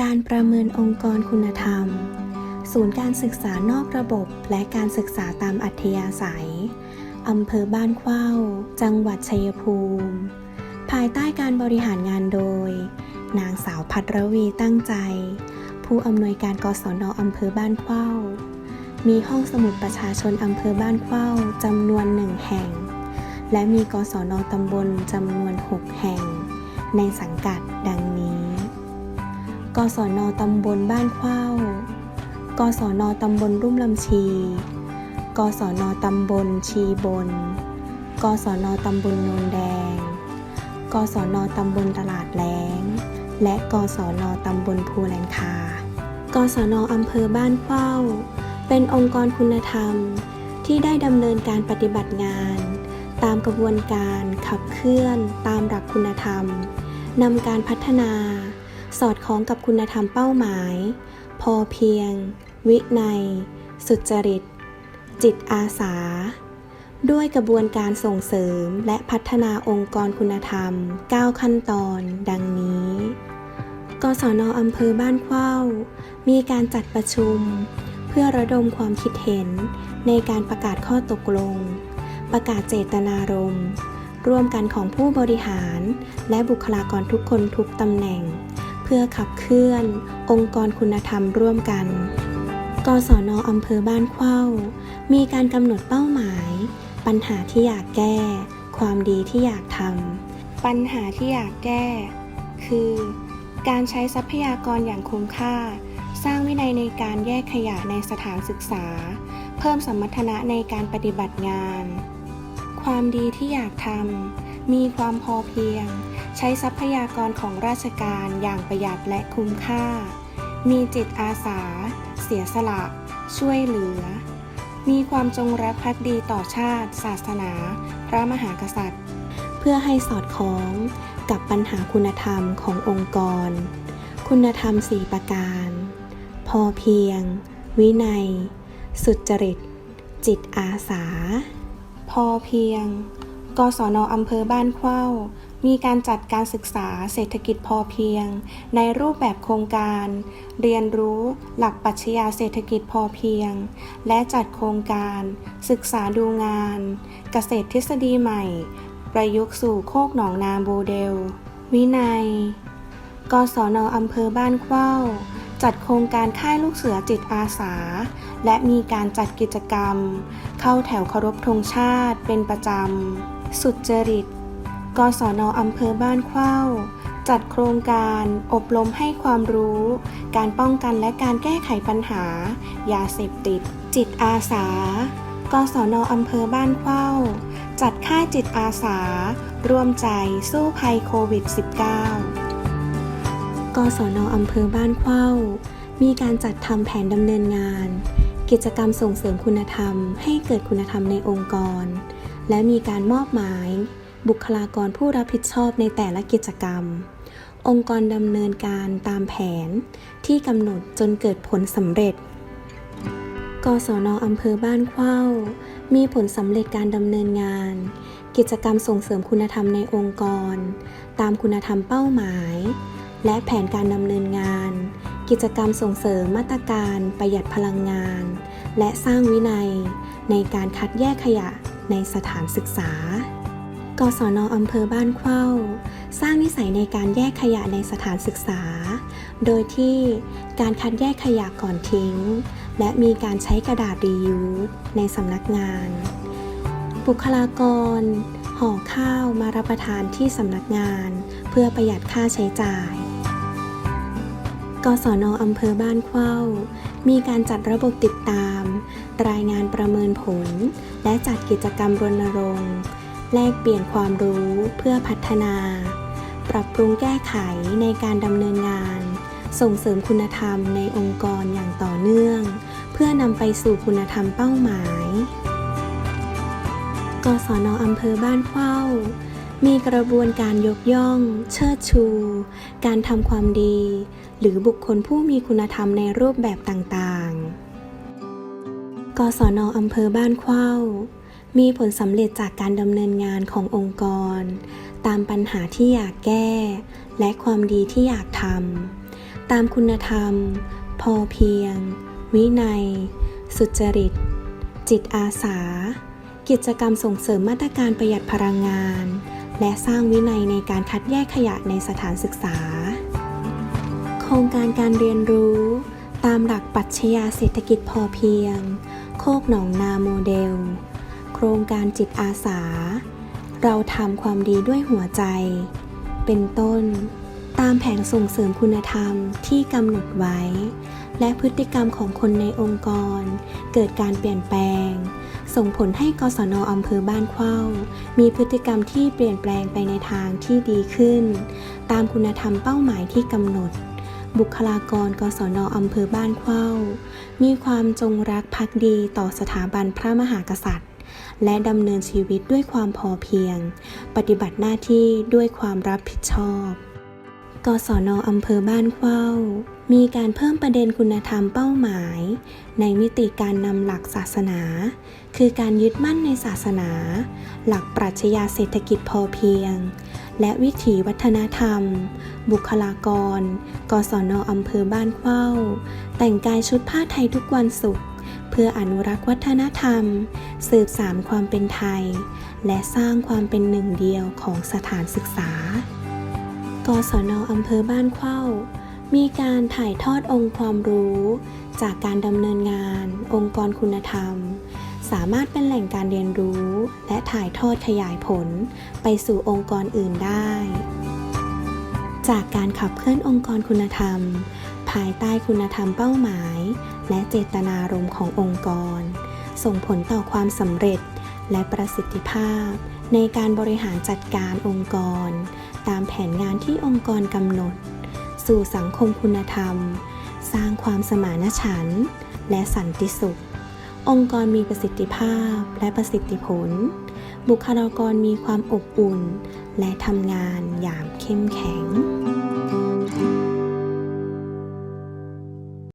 การประเมินองค์กรคุณธรรม ศูนย์การศึกษานอกระบบและการศึกษาตามอัธยาศัย อำเภอบ้านเข้า จังหวัดชัยภูมิ ภายใต้การบริหารงานโดย นางสาวพัทรวีตั้งใจ ผู้อำนวยการกศนอำเภอบ้านเข้า มีห้องสมุดประชาชนอำเภอบ้านเข้าจำนวนหนึ่งแห่ง และมีกศนตำบลจำนวน 6 แห่ง ในสังกัดดังนี้ กศนตำบลบ้านเข้ากศนตำบลรุ่มลำชี กศนตำบลชีบน กศนตำบลโนนแดง กศนตำบลตลาดแล้งและกศนตำบลภูแลนคา กศนอำเภอบ้านเข้า เป็นองค์กรคุณธรรมที่ได้ดำเนินการปฏิบัติงาน ตามกระบวนการขับเคลื่อนตามหลักคุณธรรมนำการพัฒนา สอดคล้องกับคุณธรรมเป้าหมาย พอเพียง วินัย สุจริต จิตอาสา ด้วยกระบวนการส่งเสริมและพัฒนาองค์กรคุณธรรม 9 ขั้นตอน ดังนี้กศนอำเภอบ้านเข้า มีการจัดประชุม เพื่อระดมความคิดเห็นในการประกาศข้อตกลง ประกาศเจตนารมณ์ร่วมกันของผู้บริหาร และบุคลากรทุกคนทุกตำแหน่ง พื่อขับเคลื่อน องค์กรคุณธรรมร่วมกัน กศนอำเภอบ้านเข้า มีการกำหนดเป้าหมาย ปัญหาที่อยากแก้ ความดีที่อยากทำ ปัญหาที่อยากแก้ คือ การใช้ทรัพยากรอย่างคุ้มค่า สร้างวินัยในการแยกขยะในสถานศึกษา เพิ่มสมรรถนะในการปฏิบัติงาน ความดีที่อยากทำ มีความพอเพียง ใช้ทรัพยากรของราชการอย่างประหยัดและคุ้มค่า มีจิตอาสา เสียสละ ช่วยเหลือ มีความจงรักภักดีต่อชาติ ศาสนา พระมหากษัตริย์ เพื่อให้สอดคล้องกับปัญหาคุณธรรมขององค์กร คุณธรรม 4 ประการ พอเพียง วินัย สุจริต จิตอาสา พอเพียง กศนอำเภอบ้านเข้า มีการจัดการศึกษาเศรษฐกิจพอเพียง ในรูปแบบโครงการ เรียนรู้หลักปรัชญาเศรษฐกิจพอเพียง และจัดโครงการ ศึกษาดูงาน เกษตรทฤษฎีใหม่ ประยุกต์สู่โคกหนองนาโมเดล วินัย กศนอำเภอบ้านเข้าจัดโครงการค่ายลูกเสือจิตอาสา และมีการจัดกิจกรรม เข้าแถวเคารพธงชาติเป็นประจำ สุดจริต กศนอำเภอบ้านเข้า จัดโครงการอบรมให้ความรู้ การป้องกันและการแก้ไขปัญหา ยาเสพติด จิตอาสา กศนอำเภอบ้านเข้า จัดค่ายจิตอาสา ร่วมใจสู้ภัยโควิด -19 กศนอำเภอบ้านเข้า มีการจัดทำแผนดำเนินงาน กิจกรรมส่งเสริมคุณธรรม ให้เกิดคุณธรรมในองค์กร และมีการมอบหมาย บุคลากรผู้รับผิดชอบในแต่ละกิจกรรม องค์กรดำเนินการตามแผนที่กำหนดจนเกิดผลสำเร็จ กศนอำเภอบ้านเข้า มีผลสำเร็จการดำเนินงาน กิจกรรมส่งเสริมคุณธรรมในองค์กร ตามคุณธรรมเป้าหมาย และแผนการดำเนินงาน กิจกรรมส่งเสริมมาตรการประหยัดพลังงาน และสร้างวินัยในการคัดแยกขยะในสถานศึกษา กศนอำเภอบ้านเข้า สร้างนิสัยในการแยกขยะในสถานศึกษา โดยที่การคัดแยกขยะก่อนทิ้ง และมีการใช้กระดาษรียูสในสำนักงาน บุคลากร ห่อข้าวมารับประทานที่สำนักงาน เพื่อประหยัดค่าใช้จ่ายกศนอำเภอบ้านเข้า มีการจัดระบบติดตาม รายงานประเมินผล และจัดกิจกรรมรณรงค์ แลกเปลี่ยนความรู้เพื่อพัฒนา ปรับปรุงแก้ไขในการดำเนินงาน ส่งเสริมคุณธรรมในองค์กรอย่างต่อเนื่อง เพื่อนำไปสู่คุณธรรมเป้าหมาย กศนอำเภอบ้านเข้ามีกระบวนการยกย่อง เชิดชู การทำความดี หรือบุคคลผู้มีคุณธรรมในรูปแบบต่างๆ กศนอำเภอบ้านเข้า มีผลสำเร็จจากการดำเนินงานขององค์กร ตามปัญหาที่อยากแก้ และความดีที่อยากทำตามคุณธรรม พอเพียง วินัย สุจริต จิตอาสา กิจกรรมส่งเสริมมาตรการประหยัดพลังงาน และสร้างวินัยในการคัดแยกขยะในสถานศึกษา โครงการการเรียนรู้ ตามหลักปัชญาเศรษฐกิจพอเพียง โคกหนองนาโมเดล ครงการจิตอาสา เราทำความดีด้วยหัวใจ เป็นต้น ตามแผนส่งเสริมคุณธรรมที่กำหนดไว้ และพฤติกรรมของคนในองค์กร เกิดการเปลี่ยนแปลง ส่งผลให้กศนอำเภอบ้านเข้า มีพฤติกรรมที่เปลี่ยนแปลงไปในทางที่ดีขึ้น ตามคุณธรรมเป้าหมายที่กำหนดบุคลากรกศนอำเภอบ้านเข้า มีความจงรักภักดีต่อสถาบันพระมหากษัตริย์ และดำเนินชีวิตด้วยความพอเพียง ปฏิบัติหน้าที่ด้วยความรับผิดชอบกศนอำเภอบ้านเข้า มีการเพิ่มประเด็นคุณธรรมเป้าหมาย ในมิติการนำหลักศาสนา คือการยึดมั่นในศาสนา หลักปรัชญาเศรษฐกิจพอเพียง และวิถีวัฒนธรรม บุคลากร กศนอำเภอบ้านเข้า แต่งกายชุดผ้าไทยทุกวันศุกร์ พื่ออนุรักษ์วัฒนธรรม สืบสานความเป็นไทย และสร้างความเป็นหนึ่งเดียวของสถานศึกษา กศนอำเภอบ้านเข้า มีการถ่ายทอดองค์ความรู้ จากการดำเนินงาน องค์กรคุณธรรม สามารถเป็นแหล่งการเรียนรู้ และถ่ายทอดขยายผล ไปสู่องค์กรอื่นได้ จากการขับเคลื่อนองค์กรคุณธรรม ภายใต้คุณธรรมเป้าหมาย และเจตนารมณ์ขององค์กร ส่งผลต่อความสำเร็จและประสิทธิภาพ ในการบริหารจัดการองค์กร ตามแผนงานที่องค์กรกำหนด สู่สังคมคุณธรรม สร้างความสมานฉันท์และสันติสุข องค์กรมีประสิทธิภาพและประสิทธิผล บุคลากรมีความอบอุ่น และทำงานอย่างเข้มแข็ง